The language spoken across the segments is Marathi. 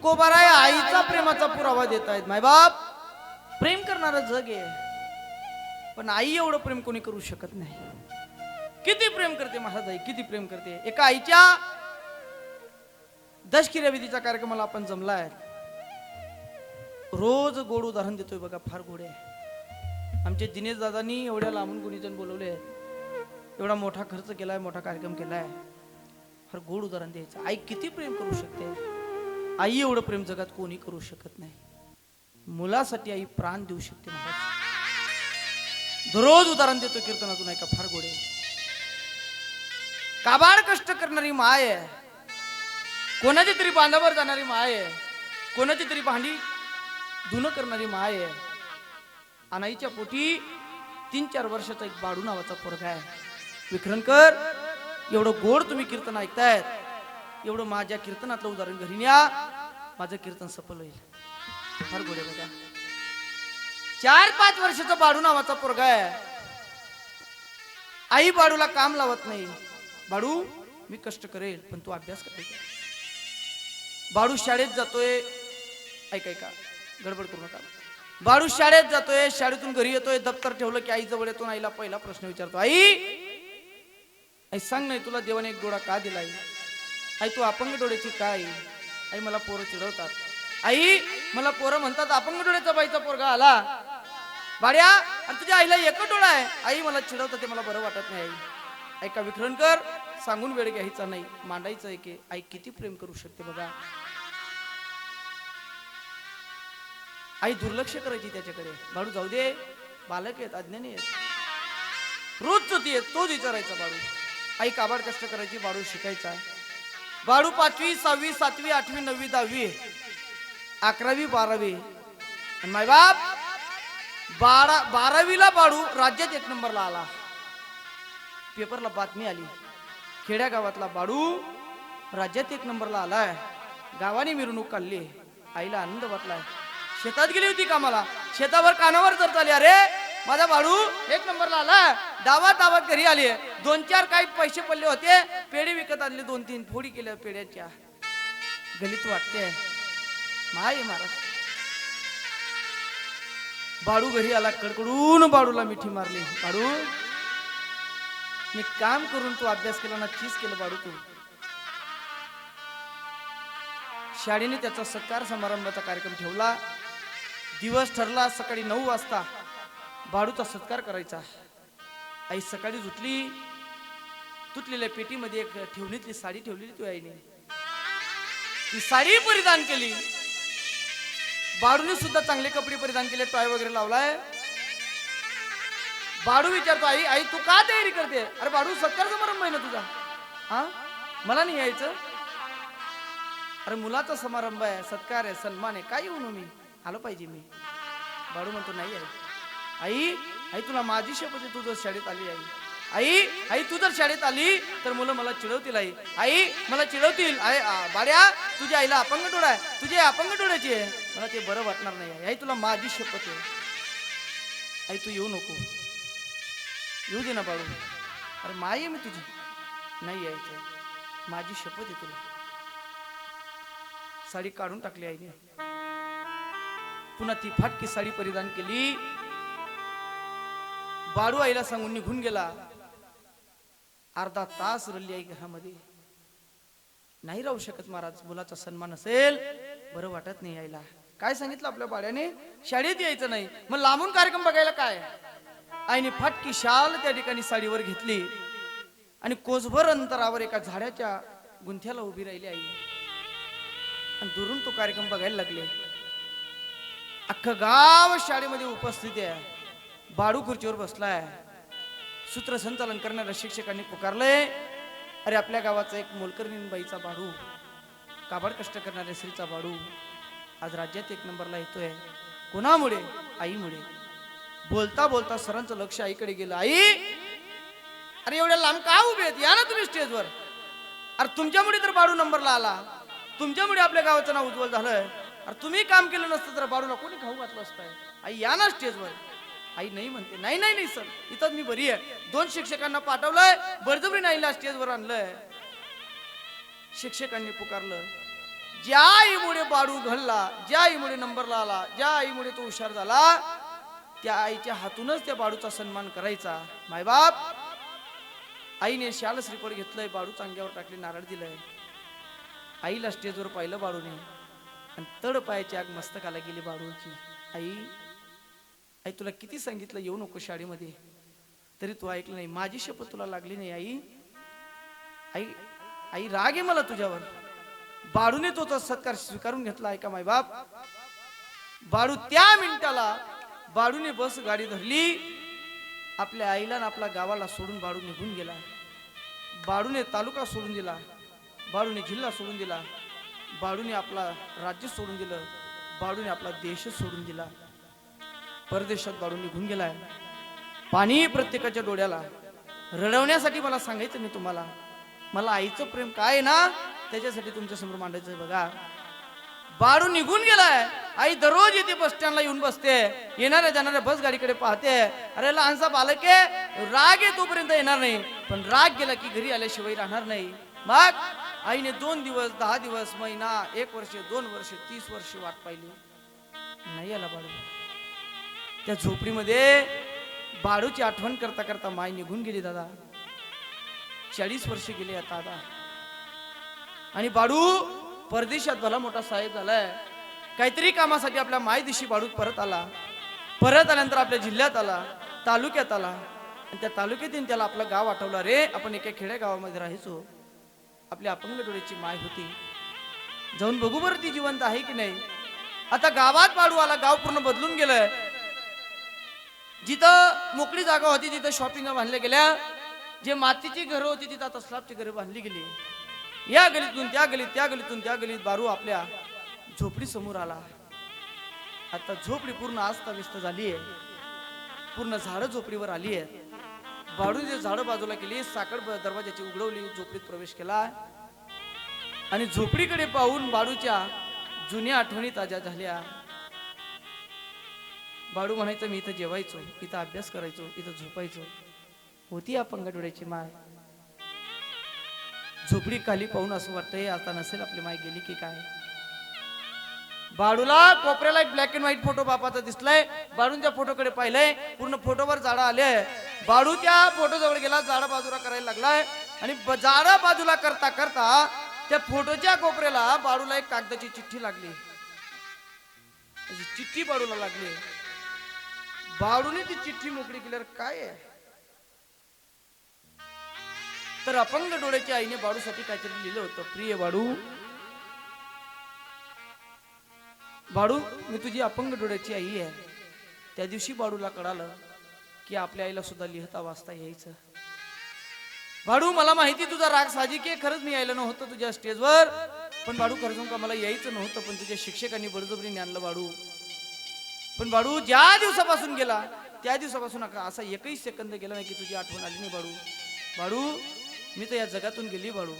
तुकोबार आहे आईचा प्रेमाचा पुरावा देत आहेत मायबाप प्रेम करणारं जग आहे. पण आई एवढं प्रेम कोणी करू शकत नाही. किती प्रेम करते महाराज आई किती प्रेम करते. एका आईच्या दशकिर्याविधीच्या कार्यक्रमाला आपण जमलाय. रोज गोड उदाहरण देतोय बघा फार गोड आहे. आमचे दिनेश दादांनी एवढ्या लांबून गुणीजण बोलवले. एवढा मोठा खर्च केलाय मोठा कार्यक्रम केलाय. फार गोड उदाहरण द्यायचं. आई किती प्रेम करू शकते? आई एवढं प्रेम जगात कोणी करू शकत नाही. मुलासाठी आई प्राण देऊ शकते महाराज दररोज उदाहरण देतो कीर्तनातून ऐका फार गोड आहे. काबाड कष्ट करणारी माय आहे? कोणाची तरी बांधावर जाणारी माय आहे? कोणाची तरी भांडी धुनं करणारी माय आहे? अनाईच्या पोटी तीन चार वर्षाचा एक बाडू नावाचा पोरगा आहे. विक्रमकर एवढं गोड तुम्ही कीर्तन ऐकतायत. एवढं माझ्या कीर्तनातलं उदाहरण घरी न्या. माझं कीर्तन सफल होईल. फार गोड आहे बघा. चार पाच वर्षाचा बाडू नावाचा पोरगा आहे. आई बाडूला काम लावत नाही. बाडू मी कष्ट करेल पण तू अभ्यास करायचा बाडू शाळेत जातोय. ऐक ऐका. गडबड करू नका. बाडू शाळेत जातोय शाळेतून घरी येतोय. दप्तर ठेवलं की आई जवळ येतो आईला पहिला प्रश्न विचारतो आई आई सांग नाही तुला देवाने एक डोळा का दिलाय? आई आई तू अपंग डोळ्याची काय? आई मला पोरं चिडवतात. आई मला पोरं म्हणतात अपंग डोळ्याचा बाईचा पोरगा आला. बाड्या आणि तुझ्या आईला एक डोळा आहे. आई मला चिडवतं ते मला बरं वाटत नाही आई. ऐका विखरणकर सांगून वेळ घ्यायचा नाही. मांडायचं आहे की आई किती प्रेम करू शकते बघा. आई दुर्लक्ष करायची त्याच्याकडे. बाळू जाऊ दे. बालक आहेत अज्ञानी आहेत. रोज ती तोच विचारायचा बाळू आई काबाड कष्ट करायची बाळू शिकायचा. बाळू पाचवी सहावी सातवी आठवी नववी दहावी अकरावी बारावी. माय बाप बारा बारावीला बाळू राज्यात एक नंबरला आला. पेपरला बातमी आली. खेड्या गावातला बाळू राज्यात एक नंबरला आलाय. गावाने मिरवणूक काढली. आईला आनंद वाटलाय. शेतात गेली होती कामाला. शेतावर कानावर जर चाली अरे! माझा बाळू एक नंबरला आला? दावा दावात घरी आली दोन चार काही पैसे पडले होते पेढे विकत आणले दोन तीन. फोडी केल्या पेढ्याच्या. गलीत वाटते. माय महाराज. बाळू घरी आला कडकडून बाळूला मिठी मारली. बाळू मी काम करून तू अभ्यास केला ना चीज केलं बाळू तू. शाळेने त्याचा सत्कार समारंभाचा कार्यक्रम ठेवला. दिवस ठरला सकाळी नऊ वाजता. बाडूचा सत्कार करायचा आई सकाळी उठली तुटलेल्या पेटीमध्ये एक ठेवणीतली साडी ठेवलेली तू आईने. ती साडी परिधान केली. बाडूने सुद्धा चांगले कपडे परिधान केले टॉय वगैरे लावलाय. बाडू विचारतो आई आई तू का तयारी करते? अरे बाडू सत्कार समारंभ आहे ना तुझा. हा? मला नाही यायचं. अरे मुलाचा समारंभ आहे सत्कार आहे सन्मान आहे काय येऊ मी? आलो पाहिजे मी. बाळू म्हणतो नाही आहे आई आई तुला माझी शपथ आहे तू जर शाळेत आली आई. आई आई तू जर शाळेत आली तर मुलं मला चिडवतील आई. आई मला चिडवतील. बाड्या तुझ्या आईला अपंग डोळा आहे. तुझ्या अपंग डोळ्याची आहे. मला ते बरं वाटणार नाही आई. आई तुला माझी शपथ आहे. आई तू येऊ नको. येऊ दे ना बाळू. अरे माय आहे मी तुझी. नाही यायचं माझी शपथ आहे तुला. साडी काढून टाकली आईने. पुन्हा ती फाटकी साडी परिधान केली. बाडू आईला सांगून निघून गेला. अर्धा तास रल्ली आई घरामध्ये. नाही राहू शकत महाराज मुलाचा सन्मान असेल बरं वाटत नाही यायला काय सांगितलं आपल्या बाड्याने शाळेत यायचं नाही. मग लांबून कार्यक्रम बघायला काय? आईने फाटकी शाल त्या ठिकाणी साडीवर घेतली. आणि कोसभर अंतरावर एका झाडाच्या गुंथ्याला उभी राहिली आई. आणि दुरून तो कार्यक्रम बघायला लागले. अख्खं गाव शाळेमध्ये उपस्थित आहे. बाडू खुर्चीवर बसलाय सूत्रसंचालन करणाऱ्या शिक्षकांनी पुकारलंय अरे आपल्या गावाचा एक मोलकर्णी बाईचा बाळू काबाड कष्ट करणाऱ्या स्त्रीचा बाडू. आज राज्यात एक नंबरला येतोय. कोणामुळे? आईमुळे. बोलता बोलता सरांचं लक्ष आईकडे गेलं. आई! अरे एवढ्या लांब का उभे आहेत? या ना तुम्ही स्टेजवर अरे तुमच्यामुळे तर बाडू नंबरला आला. तुमच्यामुळे आपल्या गावाचं नाव उज्ज्वल झालंय. अरे तुम्ही काम केलं नसतं तर बाडूला कोणी खाऊ घातलं असतंय आई या ना स्टेजवर आई नाही म्हणते. नाही नाही नाही सर. इथं मी बरी आहे. दोन शिक्षकांना पाठवलंय. बळजबरी नाईला स्टेजवर आणलंय. शिक्षकांनी पुकारलं. ज्या आईमुळे बाडू घडला ज्या आईमुळे नंबरला आला ज्या आईमुळे तो हुशार झाला त्या आईच्या हातूनच त्या बाडूचा सन्मान करायचा. मायबाप आईने शाल श्रीफळ घेतलंय बाडू चांग्यावर टाकले नारळ दिलंय. आईला स्टेजवर पाहिलं बाडूने आणि तड पायाची आग मस्तकाला गेली बाडूची आई आई तुला किती सांगितलं येऊ नको शाळेमध्ये? तरी तू ऐकलं नाही. माझी शपथ तुला लागली नाही आई. आई आई राग आहे मला तुझ्यावर. बाडूने तो सत्कार स्वीकारून घेतला. ऐका माय बाप. बाडू त्या मिनिटाला बाडूने बस गाडी धरली. आपल्या आईला आणि आपल्या गावाला सोडून बाडू निघून गेला. बाडूने तालुका सोडून दिला. बाडूने जिल्हा सोडून दिला. बाडूने आपला राज्य सोडून दिलं. बाडूने आपला देश सोडून दिला. परदेशात बाडू निघून गेलाय. पाणी प्रत्येकाच्या डोळ्याला. रडवण्यासाठी मला सांगायचं मी तुम्हाला. मला आईचं प्रेम काय आहे ना त्याच्यासाठी तुमच्यासमोर मांडायचं बघा. बाळू निघून गेलाय. आई दररोज येते बस स्टँडला येऊन बसते. येणाऱ्या जाणाऱ्या बस गाडीकडे पाहते. अरे लहानसा बालक आहे राग आहे तोपर्यंत येणार नाही. पण राग गेला की घरी आल्याशिवाय राहणार नाही. मग आईने दोन दिवस दहा दिवस महिना एक वर्ष दोन वर्ष तीस वर्ष वाट पाहिली. नाही आला बाळू. त्या झोपडीमध्ये बाळूची आठवण करता करता माय निघून गेली दादा. चाळीस वर्ष गेले आता आता आणि बाडू परदेशात भला मोठा साहेब झालाय. काहीतरी कामासाठी आपल्या मायदिशी बाडू परत आला. परत आल्यानंतर आपल्या जिल्ह्यात आला तालुक्यात आला. आणि त्या तालुक्यातून त्याला आपलं गाव आठवलं. रे आपण एका खेड्या गावामध्ये राहायचो. आपली अपंग डोळ्याची माय होती. जाऊन बघू बरं ती जिवंत आहे की नाही. आता गावात बाळू आला गाव पूर्ण बदलून गेलंय. जिथं मोकळी जागा होती तिथं शॉपिंग बांधल्या गेल्या. जे मातीची घरं होती तिथं आता स्लॅबची घरं बांधली गेली. या गलीतून त्या गलीत त्या गलीतून त्या गलीत बारू आपल्या झोपडी समोर आला. आता झोपडी पूर्ण आस्ताव्यस्त झाली आहे पूर्ण झाडं झोपडीवर आली आहेत बाळून जे झाडं बाजूला केली साखर दरवाजाची उघडवली झोपडीत प्रवेश केला. आणि झोपडीकडे पाहून बाळूच्या जुन्या आठवणी ताज्या झाल्या. बाडू म्हणायचं मी इथं जेवायचो इथं अभ्यास करायचो इथं झोपायचो. होती आपण डोळ्याची माय झोपडी खाली पाहून असं वाटतंय आता नसेल आपली माय गेली की काय? बाडूला कोपऱ्याला एक ब्लॅक अँड व्हाईट फोटो बापाचा दिसलाय. बाडून फोटोकडे पाहिलंय. पूर्ण फोटोवर झाडं आले बाडू त्या फोटो जवळ गेला झाडा बाजूला करायला लागलाय. आणि झाडा बाजूला करता करता त्या फोटोच्या कोपऱ्याला बाडूला एक कागदाची चिठ्ठी लागली. चिठ्ठी बाडूला लागली. बाळूने ती चिठ्ठी मोकळी केल्यावर काय आहे? तर अपंग डोळ्याच्या आईने बाळूसाठी काहीतरी लिहिलं होतं. प्रिय बाळू बाळू मी तुझी अपंग डोळ्याची आई आहे. त्या दिवशी बाडूला कळालं की आपल्या आईला सुद्धा लिहिता वाचता यायचं. बाळू मला माहिती तुझा राग साजिक आहे. खरंच मी यायला नव्हतं तुझ्या स्टेजवर. पण बाळू खरं का मला यायचं नव्हतं पण तुझ्या शिक्षकांनी बळजबरीने आणलं बाळू. पण बाळू ज्या दिवसापासून गेला त्या दिवसापासून असा एकही सेकंद गेला नाही की तुझी आठवण आली नाही बाळू. बाळू मी तर या जगातून गेली बाळू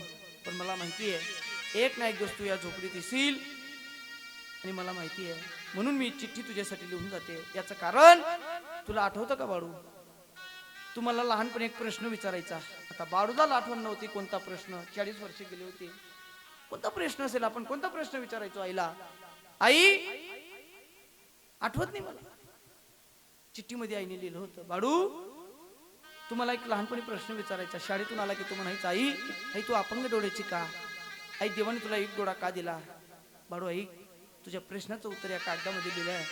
पण मला माहिती आहे एक ना एक दिवस तू या झोपडीत येशील आणि मला माहिती आहे म्हणून मी चिठ्ठी तुझ्यासाठी लिहून जाते. याचं कारण तुला आठवतं का बाळू? तू मला लहानपणी एक प्रश्न विचारायचा. आता बाळूदाला आठवण नव्हती कोणता प्रश्न चाळीस वर्ष गेली होती. कोणता प्रश्न असेल? आपण कोणता प्रश्न विचारायचो आईला? आई आठवत नाही मला. चिठ्ठीमध्ये आईने लिहिलं होतं बाळू तुम्हाला एक लहानपणी प्रश्न विचारायचा शाळेतून आला की तू म्हणायचं आई आई तू अपंग डोळ्याची का? आई देवाने तुला एक डोळा का दिला? बाळू आई तुझ्या प्रश्नाचं उत्तर या कागदामध्ये दिलं आहे.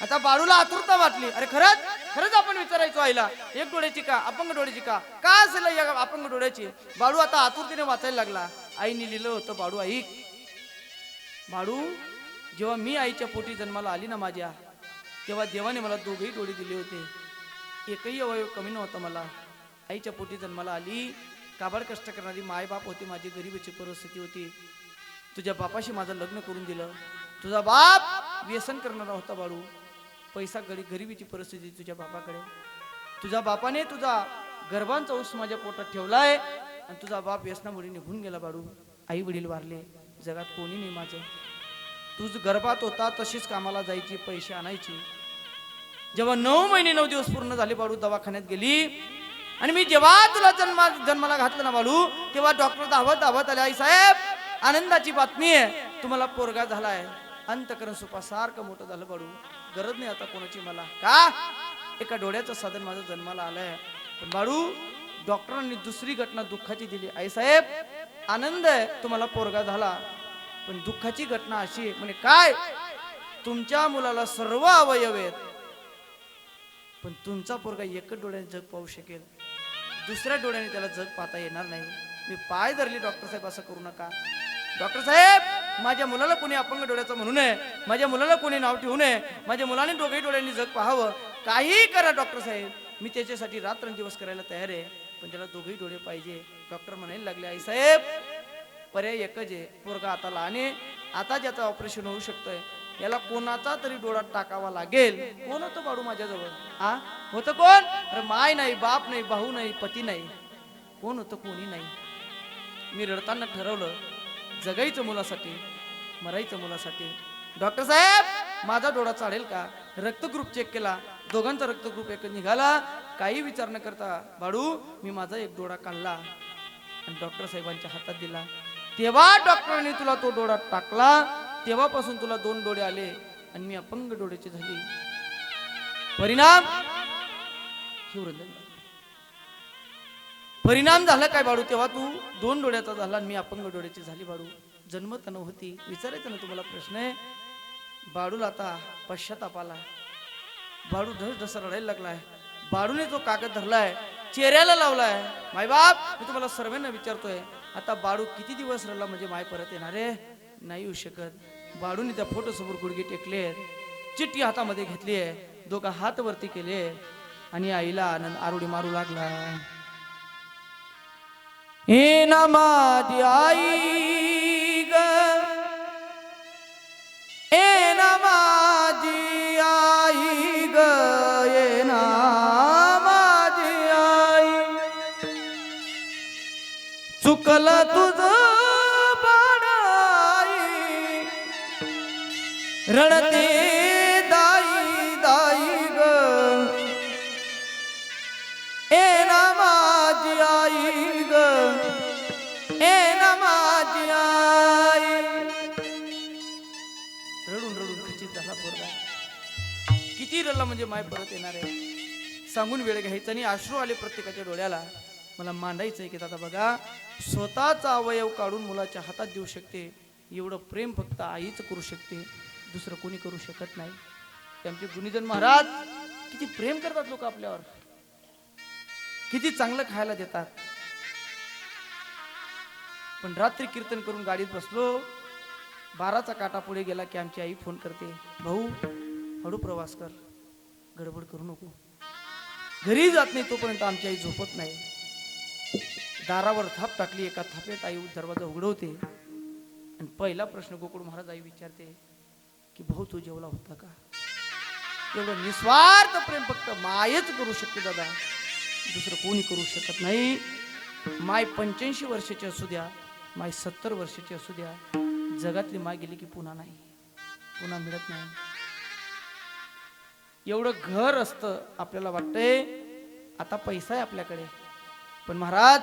आता बाळूला आतुरता वाटली. अरे खरंच? खरंच आपण विचारायचो आईला एक डोळ्याची का? अपंग डोळ्याची का? का असेल या अपंग डोळ्याची? बाळू आता आतुरतेने वाचायला लागला. आईने लिहिलं होतं बाळू ऐक. बाळू जेव्हा मी आईच्या पोटी जन्माला आली ना माझ्या तेव्हा देवाने मला दोघेही डोळे दिले होते. एकही अवयव कमी नव्हता मला. आईच्या पोटी जन्माला आली. काबाड कष्ट करणारी मायबाप होती माझी गरिबीची परिस्थिती होती. तुझ्या बापाशी माझं लग्न करून दिलं. तुझा बाप व्यसन करणारा होता बाळू. पैसा गरी गरिबीची परिस्थिती तुझ्या बापाकडे. तुझ्या बापाने तुझा गर्भांचा ऊस माझ्या पोटात ठेवलाय आणि तुझा बाप व्यसनामुळे निघून गेला बाळू. आई वडील वारले. जगात कोणी नाही माझं. तूच गर्भात होता तशीच कामाला जायची पैसे आणायची. जेव्हा नऊ महिने नऊ दिवस पूर्ण झाले बाळू दवाखान्यात गेली आणि मी जेव्हा तुला जन्मा जन्माला घातलं ना बाळू तेव्हा डॉक्टर धावत धावत आले आई साहेब आनंदाची बातमी आहे तुम्हाला पोरगा झालाय. अंतकरण सुपासारखं मोठं झालं बाळू. गरज नाही आता कोणाची मला. का? एका डोळ्याचं साधन माझं जन्माला आलंय. पण बाळू डॉक्टरांनी दुसरी घटना दुःखाची दिली. आई साहेब आनंद आहे तुम्हाला पोरगा झाला. पण दुःखाची घटना अशी आहे काय? तुमच्या मुलाला सर्व अवयव आहेत. पण तुमचा पोरगा एकच डोळ्याने जग पाहू शकेल. दुसऱ्या डोळ्याने त्याला जग पाहता येणार नाही. मी पाय धरली डॉक्टर साहेब असं करू नका. डॉक्टर साहेब माझ्या मुलाला कोणी अपंग डोळ्याचं म्हणू नये. माझ्या मुलाला कोणी नाव ठेवू नये. माझ्या मुलाने दोघेही डोळ्यांनी जग पाहावं. काही करा डॉक्टर साहेब. मी त्याच्यासाठी रात्रंदिवस करायला तयार आहे पण त्याला दोघेही डोळे पाहिजे. डॉक्टर म्हणायला लागले आई साहेब पर्याय एकच आहे. पोरगा आता लहान आहे. आता ज्याचं ऑपरेशन होऊ शकतंय याला कोणाचा तरी डोळा टाकावा लागेल. कोण होतं बाळू माझ्याजवळ? हा? होतं कोण? अरे माय नाही बाप नाही भाऊ नाही पती नाही. कोण होतं कोणी नाही. मी रडताना ठरवलं जगायचं मुलासाठी मरायचं मुलासाठी. डॉक्टर साहेब माझा डोळा चालेल का? रक्त ग्रुप चेक केला. दोघांचा रक्त ग्रुप एक निघाला. काही विचार न करता बाळू मी माझा एक डोळा काढला आणि डॉक्टर साहेबांच्या हातात दिला. तेव्हा डॉक्टरांनी तुला तो डोळा टाकला. तेव्हापासून तुला दोन डोळे आले आणि मी अपंग डोळ्याची झाली. परिणाम? परिणाम झाला काय बाळू? तेव्हा तू दोन डोळ्याचा झाला आणि मी अपंग डोळ्याची झाली बाळू. जन्मत होती विचारायचं ना तुम्हाला प्रश्न आहे? बाळूला आता पश्चाताप आला. बाळू ढस ढस रडायला लागलाय. बाळूने जो कागद धरलाय चेहऱ्याला लावलाय. मायबाप मी तुम्हाला सर्वांना विचारतोय आता बाळू किती दिवस रडला म्हणजे माय परत येणार आहे? नाही येऊ शकत. बाळून त्या फोटोसमोर गुडगे गुडघे टेकले. चिठ्ठी हातामध्ये घेतली. आहे दोघा हात वरती केले. आणि आईला आनंद आरोडी मारू लागला. हे ना माझी आई ग. ए ना माझी आई ग. ए ना माझी आई. चुकलं तुझं रडते दाई दाई ग. ए ना माझी आई ग. ए ना माझी आई. रडून रडून खचित झाला पोरगा. किती रडला म्हणजे माय परत येणार आहे. सांगून वेळ घ्यायचा आणि आश्रू आले प्रत्येकाच्या डोळ्याला. मला मांडायचं आहे की दादा बघा स्वतःचा अवयव काढून मुलाच्या हातात देऊ शकते. एवढं प्रेम फक्त आईच करू शकते. दुसरं कोणी करू शकत नाही. त्यांचे गुणीजन महाराज किती प्रेम करतात लोक आपल्यावर. किती चांगलं खायला देतात. पण रात्री कीर्तन करून गाडीत बसलो बाराचा काटा पुढे गेला की आमची आई फोन करते भाऊ हळू प्रवास कर गडबड करू नको. घरी जात नाही तोपर्यंत आमची आई झोपत नाही. दारावर थाप टाकली एका थापेत आई दरवाजा उघडवते. आणि पहिला प्रश्न गोकुळ महाराज आई विचारते की भाऊ तू जेवला होता का? एवढं निस्वार्थ प्रेम फक्त मायच करू शकते दादा. दुसरं कोणी करू शकत नाही. माय पंच्याऐंशी वर्षाची असू द्या माय सत्तर वर्षाची असू द्या. जगातली माय गेली की पुन्हा नाही. पुन्हा मिळत नाही. एवढं घर असतं आपल्याला वाटतंय. आता पैसा आहे आपल्याकडे. पण महाराज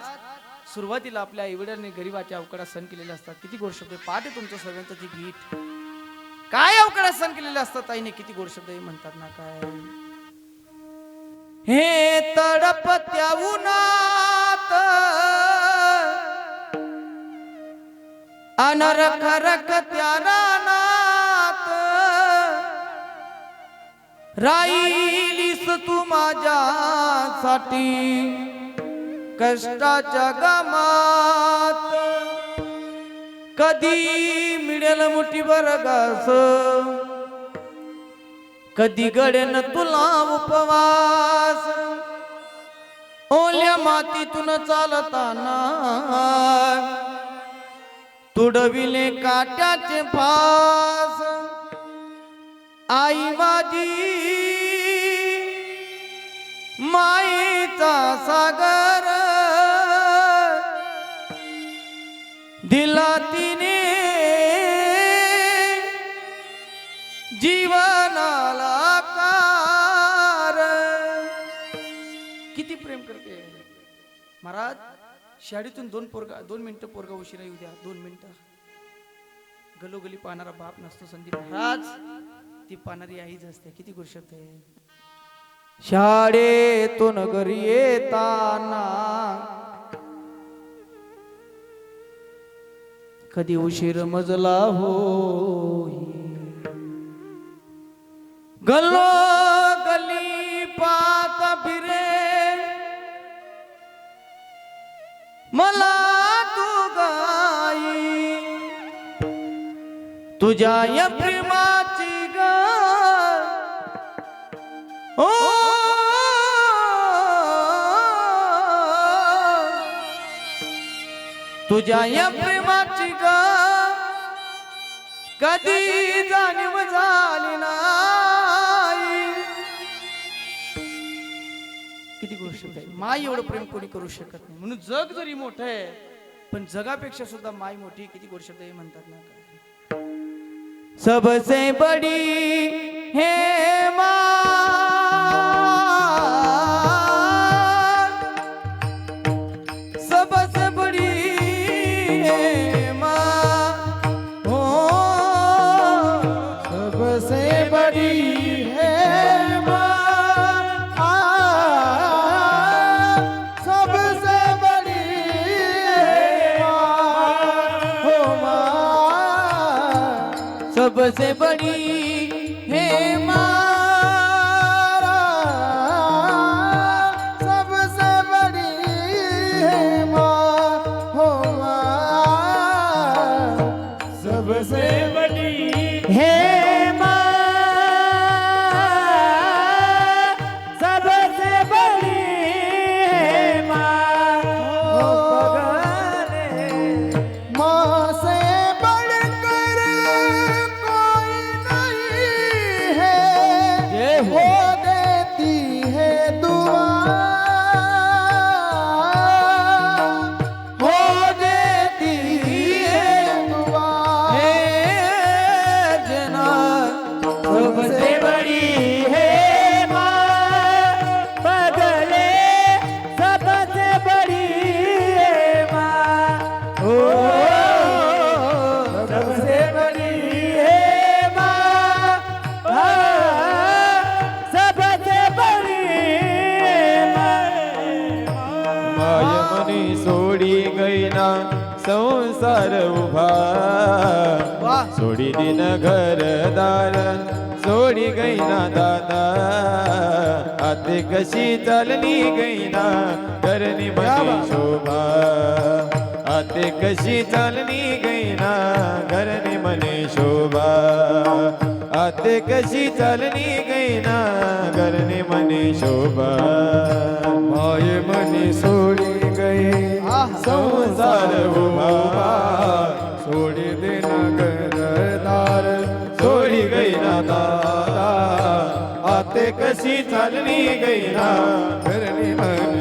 सुरुवातीला आपल्या आईवडिलांनी गरीबाच्या अवकाळा सण केलेले असतात. किती गोष्ट पाठ आहे तुमचं सर्वांचं ती गीत. काय अवकाळ सण केलेले असतात आईने किती गोड शब्द म्हणतात ना काय? हे तडपत्या उन्हात अनरख रख त्या रानात राईलीस तू माझ्यासाठी कष्टाच्या गमात. कधी मिळेल मोठी बरगास? कधी गडेन तुला उपवास? ओल्या मातीतून चालताना तुडविले काट्याचे फास. आई माझी माईचा सागर दिला तिने जीवनाला कार किती प्रेम करते. महाराज शाळेतून दोन पोरगा दोन मिनिटं पोरगा उशिरा येऊ द्या. दोन मिनिटं. गलोगली पाहणारा बाप नसतो संदीप. महाराज ती पाहणारी आईच असते. किती गोड आहे. शाळेतून घरी येताना कधी उशीर मजला हो गल्लो गली पात फिरे. मला तू गाई. तुझ्या या प्रेमाची ग ओ. तुझ्या या कधी जाणीव झाली नाही. किती गोष्ट आहे. माय एवढं प्रेम कोणी करू शकत नाही. म्हणून जग जरी मोठं आहे पण जगापेक्षा सुद्धा माय मोठी किती गोष्ट आहे म्हणतात ना. सबसे बडी हे मा सोडी दिन घरदार सोडी गईना दादा. आते कशी चालली गईना करणी मनी शोभा. आते कशी चालली गईना घरणी मनी शोभा. आते कशी चालली गईना घरणी मनी शोभा. माय मनी सोडी गई संसार उभा. सोडी कशी चालली गई ना घरणी मन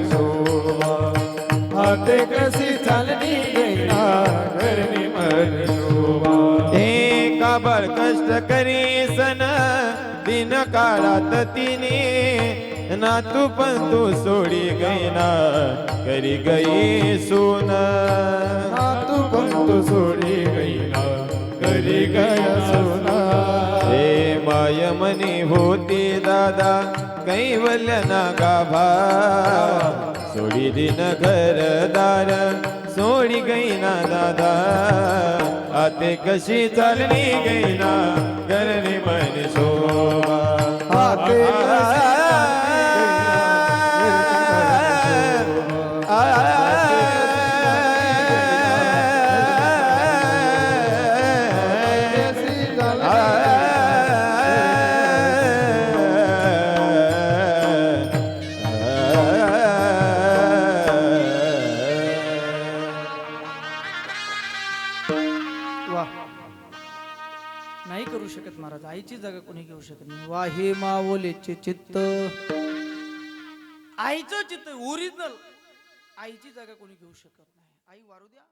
आते कशी चालली गई ना घरणी मन एका बाळ कष्ट करी सन दिन काळात तिने ना तू पण तू सोडी गई ना करी गई सोन. ना तू पण तू सोडी गई ना करी गया सोना. हे माय मनी होती दादा कैवल्य ना गाभा सोडी दिन घरदार सोडी गई ना दादा. आते कशी चालली गई ना घरनी मन शोभा. आते आईचे चित्त. आईचं चित्त ओरिजिनल आईची जागा कोणी घेऊ शकत नाही. आई वारू द्या.